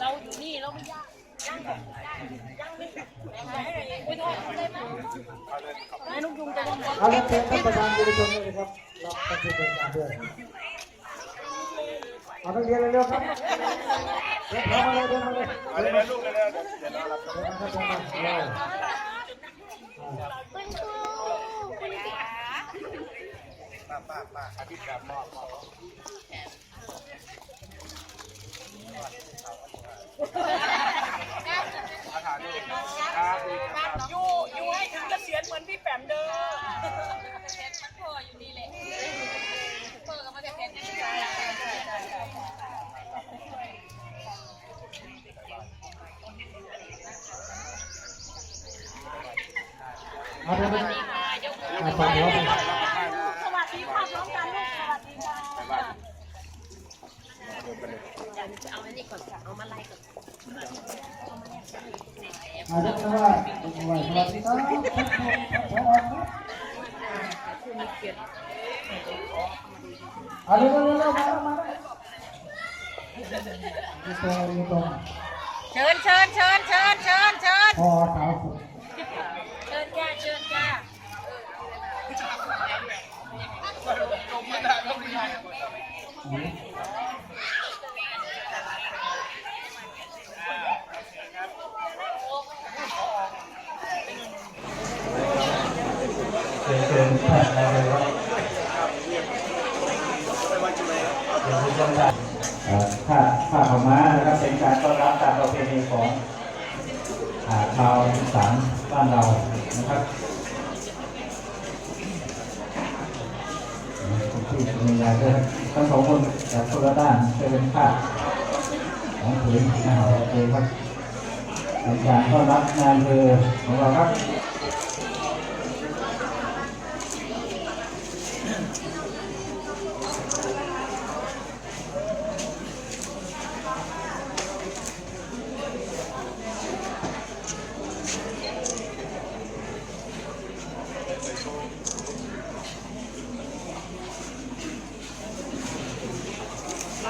เราอยู่นี่เราไม่ยากให้ลูกยุงจะลงก่อนเอาละเชิญท่านประธานยุติชนเลยครับรับประชุมเป็นการด้วยเอานักเรียนเร็วๆครับเดินมาเลยเดินมาเลยเอาเลยลูกเลยนะเดี๋ยวเรารับเดินมาครับเดินมาเร็วอ่าป้าป้าป้าอาทิตย์กับมอบมอบอาถานนี่ครับดีครับ อยู่อยู่ให้ถึงเกษียณเหมือนพี่แปมเด้อ เอาเดินมาอ่าฟังแล้วกันสวัสดีค่ะพร้อมกันลูกสวัสดีค่ะเอาอันนี้ก่อนเอามาไล่ก่อนอาจารย์ว่าสวัสดีครับสวัสดีครับเอาเร็วๆๆมาแล้วมาแล้วเชิญเชิญเชิญเชิญเชิญเชิญพอสาวสุดเชิญจ้าเชิญจ้า เชิญเชิญท่านได้เลยครับเดี๋ยวคุณจะได้เอ่อผ้าผ้าขม้านะครับเป็นการต้อนรับตามประเพณีของชาวสานบ้านเรานะครับที่มีงานด้วยทั้งสองคนจากคนละด้านจะเป็นผ้าของผืนนะครับโอเคครับเป็นการต้อนรับงานเรือของเราครับ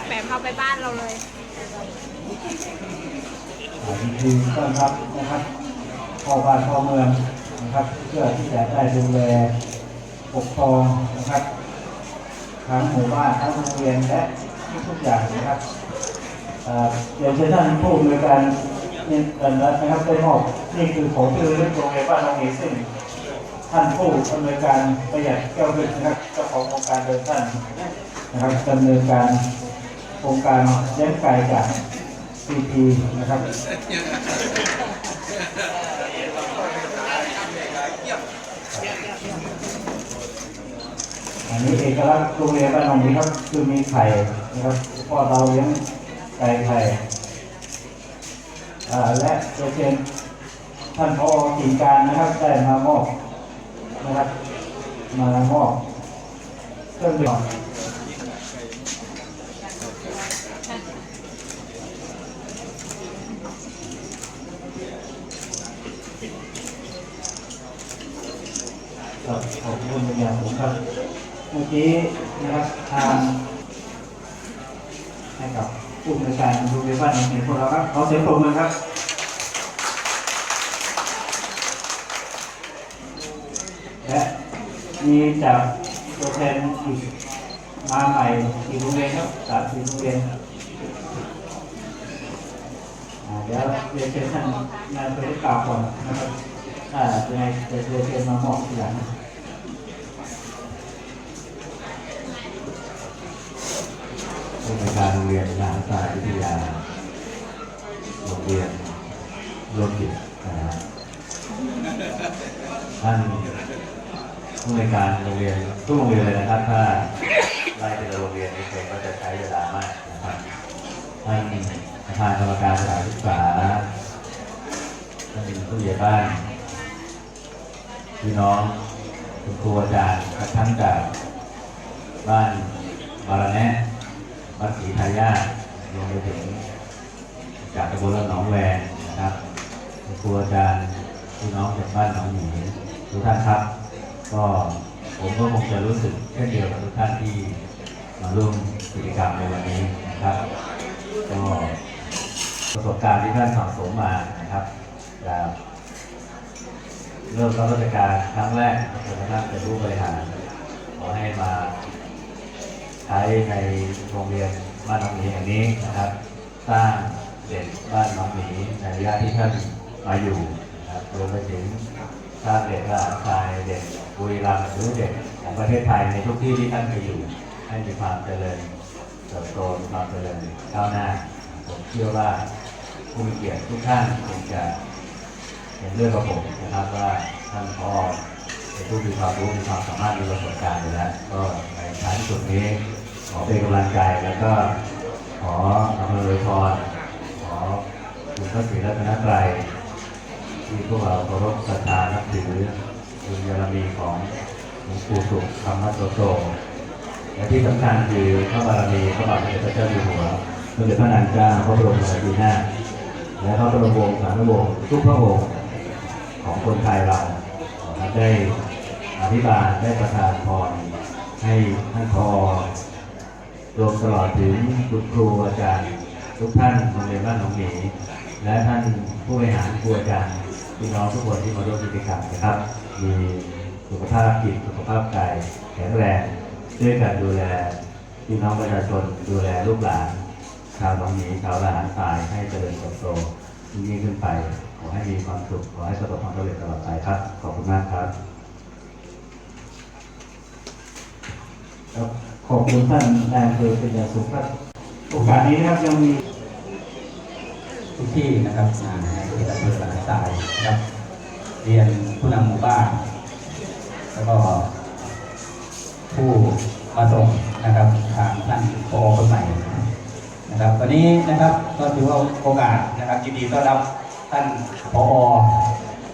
แปมเข้าไป บ้านเราเลยยินดีต้อนรับนะครับเข้าบ้านเข้าเมืองนะครับ เพื่อที่จะได้ดูแลปกครองนะครับทั้งหมู่บ้านทั้งโรงเรียนและทุกๆอย่างนะครับเดี๋ยวเชิญท่านผู้อำนวยการนี่เอ่อนะครับได้มอบนี่คือของที่ระลึกโรงเรียนบ้านน้องเอซึ่งท่านผู้อำนวยการประหยัดแก้วลึกนะครับเจ้าของโครงการโดยท่านนะครับดำเนินการ โครงการเลี้ยงไก่จากซีพีนะครับอันนี้เอกลักษณ์โรงเรียนบ้านหนองนี้ครับคือมีไข่นะครับพ่อเราเลี้ยงไก่ไข่และโดยเช่นท่านพอกิ่งการนะครับได้มามอบนะครับมามอบเครื่องดื่ม ครับขอบคุณเป็นอย่างสูงครับเมื่อกี้นะครับทางให้กับผู้บริการโรงเรียนบ้านหนองพวกเราครับขอเสียงปรบมือครับและมีจากตัวแทนอีกมาใหม่อีกโรงเรียนครับสามสี่โรงเรียนเดี๋ยวเรียนเชิญท่านนายได้กล่าวก่อนนะครับ ยังไงจะเรียนเชิญมามอบทีหลังผู้ในการโรงเรียนนางสายวิทยาโรงเรียนรวมจิตนะฮะท่านผู้ในการโรงเรียนทุกโรงเรียนเลยนะครับ ถ้าไล่เป็นโรงเรียนนี้เองก็จะใช้เวลามากนะครับท่านประธานกรรมการสถานศึกษาท่านผู้ใหญ่บ้าน พี่น้องคุณครูอาจารย์ทั้งจากบ้านบารแนะวัดศรีทายาทรวมไปถึงจากตำบลหนองแวงนะครับคุณครูอาจารย์พี่น้องจากบ้านหนองหมีทุกท่านครับ ก็ผมก็คงจะรู้สึกเช่นเดียวกับทุกท่านที่มาร่วมกิจกรรมในวันนี้นะครับ ก็ประสบการณ์ที่ท่านสั่งสมมานะครับจาก เริ่มรับราชการครั้งแรกจนกระทั่งเป็นผู้บริหารขอให้มาใช้ในโรงเรียนบ้านหนองหมีแห่งนี้นะครับ สร้างเด็กบ้านหนองหมีในระยะที่ท่านมาอยู่นะครับรวมไปถึงสร้างเด็กหลานชายเด็กบุรีรัมย์หรือเด็กของประเทศไทยในทุกที่ที่ท่านไปอยู่ให้มีความเจริญเติบโตมีความเจริญก้าวหน้าผมเชื่อว่าผู้มีเกียรติทุกท่านคงจะ เห็นเรื่องกับผมนะครับว่าท่านพอเป็นผู้มีความรู้มีความสามารถมีประสบการณ์อยู่แล้ว ก็ในท้ายที่สุดนี้ ขอเป็นกำลังใจแล้วก็ขออำนวยพรขอคุณพระศรีรัตนตรัยที่พวกเราเคารพศรัทธานับถือบุญบารมีของหลวงปู่สุขธรรมโสโตและที่สำคัญคือพระบารมีพระบาทสมเด็จพระเจ้าอยู่หัวสมเด็จพระนางเจ้าพระบรมราชินีนาถและพระบรมวงศานุวงศ์ทุกพระองค์ ของคนไทยเราได้อธิบายได้ประทานพรให้ท่านพอรวมตลอดถึงคุณครูอาจารย์ทุกท่านโรงเรียนบ้านหนองหมีและท่านผู้บริหารครูอาจารย์พี่น้องทุกคนที่มาร่วมกิจกรรมนะครับ มีสุขภาพจิตสุขภาพกายแข็งแรงช่วยกันดูแลพี่น้องประชาชนดูแลลูกหลาน ชาวหนองหมีชาวละหารทรายให้เจริญเติบโตยิ่งขึ้นไป ให้มีความสุข ขอให้ประสบความสำเร็จตลอดไปครับ ขอบคุณมากครับครับ ขอบคุณท่านนายอำเภอเป็นอย่างสูงครับโอกาสนี้นะครับยังมีทุกที่นะครับงานในเขตอำเภอหลานทรายนะครับ เรียนผู้นำหมู่บ้าน แล้วก็ผู้มาส่งนะครับทางท่านพอคนใหม่นะครับ วันนี้นะครับก็ถือว่าโอกาสนะครับยินดีต้อนรับ ท่านพอ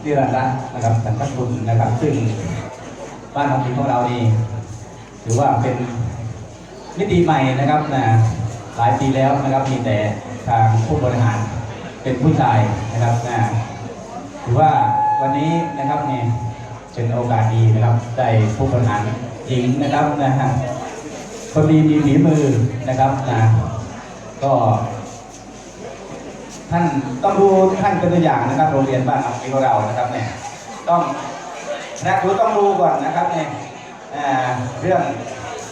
นิรันดร์รัตน์นะครับสันทคุณนะครับ ซึ่งบ้านของทีของเรานี่ถือว่าเป็นมิติใหม่นะครับนะหลายปีแล้วนะครับมีแต่ทางผู้บริหารเป็นผู้ชายนะครับนะถือว่าวันนี้นะครับนี่เป็นโอกาสดีนะครับได้ผู้บริหารหญิงนะครับนะฮะคนดีมีฝีมือนะครับนะก็ ท่านต้องดูท่านเป็นตัวอย่างนะครับโรงเรียนบ้านของของเรานะครับเนี่ยต้องนะครูต้องดูก่อนนะครับเนี่ยเรื่อง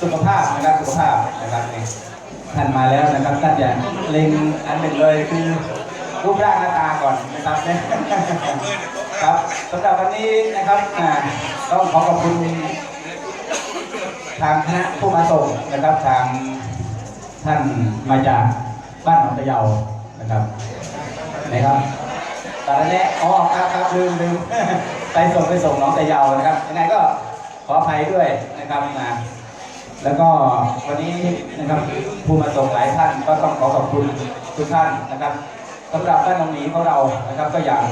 สุขภาพนะครับสุขภาพนะครับเนี่ยท่านมาแล้วนะครับท่านจะเล็งอันหนึ่งเลยคือรูปร่างหน้าตาก่อนนะครับเนี่ยครับสำหรับวันนี้นะครับต้องขอขอบคุณทางคณะผู้มาส่งนะครับทางท่านมาจากบ้านหนองตะเยานะครับ นะครับตอนนี้อ๋อครับครับลืมลืมไปส่งไปส่งน้องแตะเยาวนะครับยังไงก็ขออภัยด้วยนะครับนะแล้วก็วันนี้นะครับผู้มาส่งหลายท่านก็ต้องขอขอบคุณทุกท่านนะครับสำหรับบ้านหนองหมีของเรานะครับก็อย่าง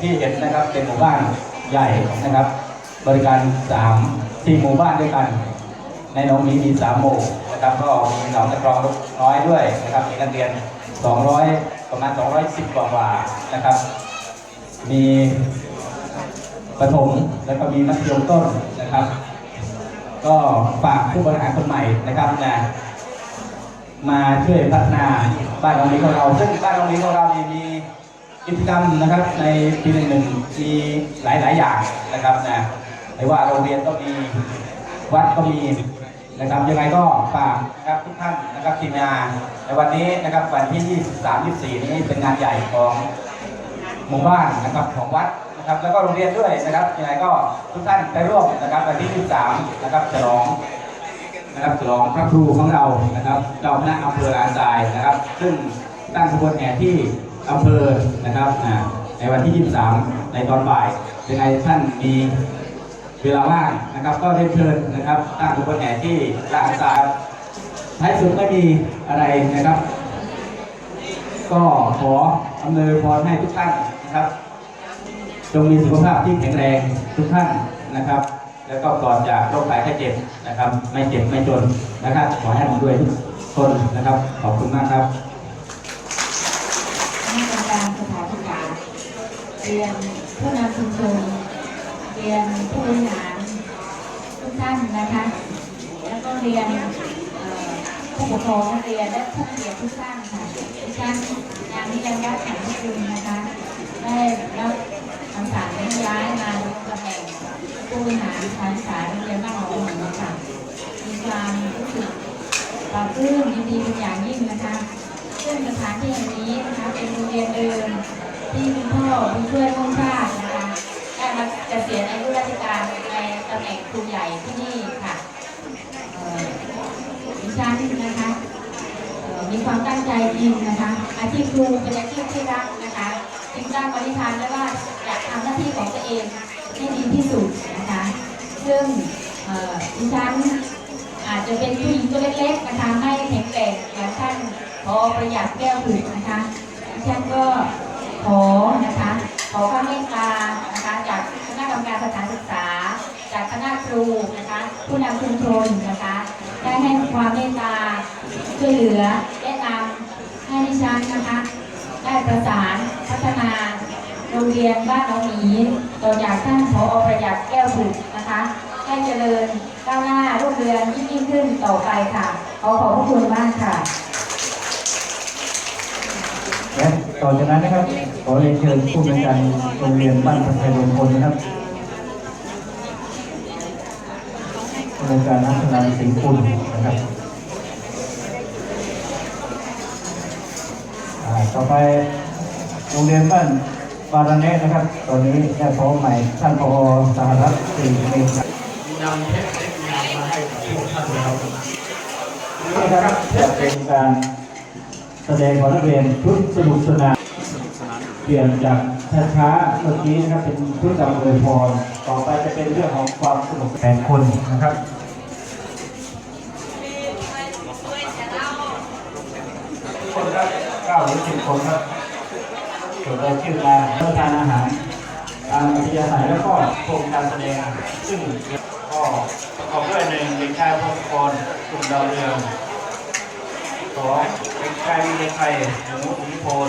ที่เห็นนะครับเป็นหมู่บ้านใหญ่นะครับ บริการสามสี่หมู่บ้านด้วยกัน ในหนองหมีมีสามหมู่นะครับก็มีหนองตะกรองน้อยด้วยนะครับมีนักเรียน 200 ประมาณ 210 กว่ากว่านะครับ มีประถมแล้วก็มีมัธยมต้นนะครับ ก็ฝากผู้บริหารคนใหม่นะครับนะมาช่วยพัฒนาบ้านหนองหมีของเรา ซึ่งบ้านหนองหมีของเรานี่มีกิจกรรมนะครับในปีหนึ่งหนึ่งมีหลายๆอย่างนะครับนะไม่ว่าโรงเรียนก็มีวัดก็มี นะครับยังไงก็ฝากนะครับทุกท่านนะครับทีมงานในวันนี้นะครับวันที่ 23 24 นี้เป็นงานใหญ่ของหมู่บ้านนะครับของวัดนะครับแล้วก็โรงเรียนด้วยนะครับยังไงก็ทุกท่านไปร่วมนะครับวันที่ 23 นะครับฉลองนะครับฉลองพระครูของเรานะครับเจ้าคณะอำเภอลานทรายนะครับ ซึ่งตั้งขบวนแห่ที่อำเภอนะครับในวันที่ 23 ในตอนบ่ายยังไงท่านมี เวลาว่างนะครับ ก็เรียนเชิญนะครับตั้งขบวนแห่ที่ลานทรายท้ายสุดไม่มีอะไรนะครับ ก็ขออำนวยพรให้ทุกท่านนะครับจงมีสุขภาพที่แข็งแรงทุกท่านนะครับ แล้วก็ปลอดจากโรคภัยไข้เจ็บนะครับ ไม่เจ็บไม่จนนะครับ ขอให้ผมด้วยทุกคนนะครับ ขอบคุณมากครับคณะกรรมการสถานศึกษาเรียนผู้นำชุมชน รียนผู้บริหารทุกท่านนะคะ แล้วก็เรียนผู้ปกครองนักเรียนและผู้เรียนทุกท่านค่ะดิฉันยามนิยันวัฒน์ขันธิคุณนะคะ ได้รับคำสั่งให้ย้ายมาดำรงตำแหน่งผู้บริหารสถานศึกษาโรงเรียนบ้านหนองหงส์ค่ะมีความรู้สึกปลาบปลื้มยินดีเป็นอย่างยิ่งนะคะ ซึ่งสถานที่แห่งนี้นะคะเป็นโรงเรียนเดิมที่คุณพ่อคุณช่วยร่วมชาตินะคะได้มา เกษียณอายุราชการในตำแหน่งครูใหญ่ที่นี่ค่ะอ่อดิฉันนะคะมีความตั้งใจจริงนะคะอาชีพครูเป็นอาชีพที่รักนะคะจึงตั้งปณิธานไว้ว่าอยากทำหน้าที่ของตัวเองให้ดีที่สุดนะคะซึ่งดิฉันอาจจะเป็นผู้หญิงตัวเล็กๆนะคะไม่แข็งแกร่งอย่างท่านพอประหยัดแก้วผุกนะคะดิฉันก็ขอนะคะ ขอความเมตตานะคะจากคณะกรรมการสถานศึกษา จากคณะครูนะคะผู้นำชุมชนนะคะได้ให้ความเมตตาช่วยเหลือแนะนำให้ดิฉันนะคะได้ประสานพัฒนาโรงเรียนบ้านหนองหมีต่อจากท่านผอประหยัดแก้วผุกนะคะ ให้เจริญก้าวหน้ารุ่งเรืองยิ่งยิ่งขึ้นต่อไปค่ะ ขอขอบพระคุณมากค่ะ และ ต่อจากนั้นนะครับ ขอเรียนเชิญผู้บริการโรงเรียนบ้านพัฒนาลงคนนะครับผู้บริการนักนานสิงห์คุณนะครับอ่าต่อไปโรงเรียนบ้านบาราเนสนะครับ ตอนนี้ได้พอใหม่ท่านพอสหรัฐสิงห์เมฆครับนำเทคนิคงานมาให้กับทุกท่านแล้วนี่นะครับจะเป็นการ แสดงของนักเรียนชุดสนุกสนานเปลี่ยนจากช้าๆเมื่อกี้นะครับเป็นชุดดำเลยพรต่อไปจะเป็นเรื่องของความสนุกแทนคนนะครับคนครับเก้าหรือสิบคนครับส่วนเราขึ้นมาเพื่อทานอาหารตามอัธยาศัยแล้วก็โครงการแสดงซึ่งก็ประกอบด้วยหนึ่งเด็กชายพงศกรกลุ่มดาวเรือง สองเด็กชายวิเลไทยหนูอิทธิพล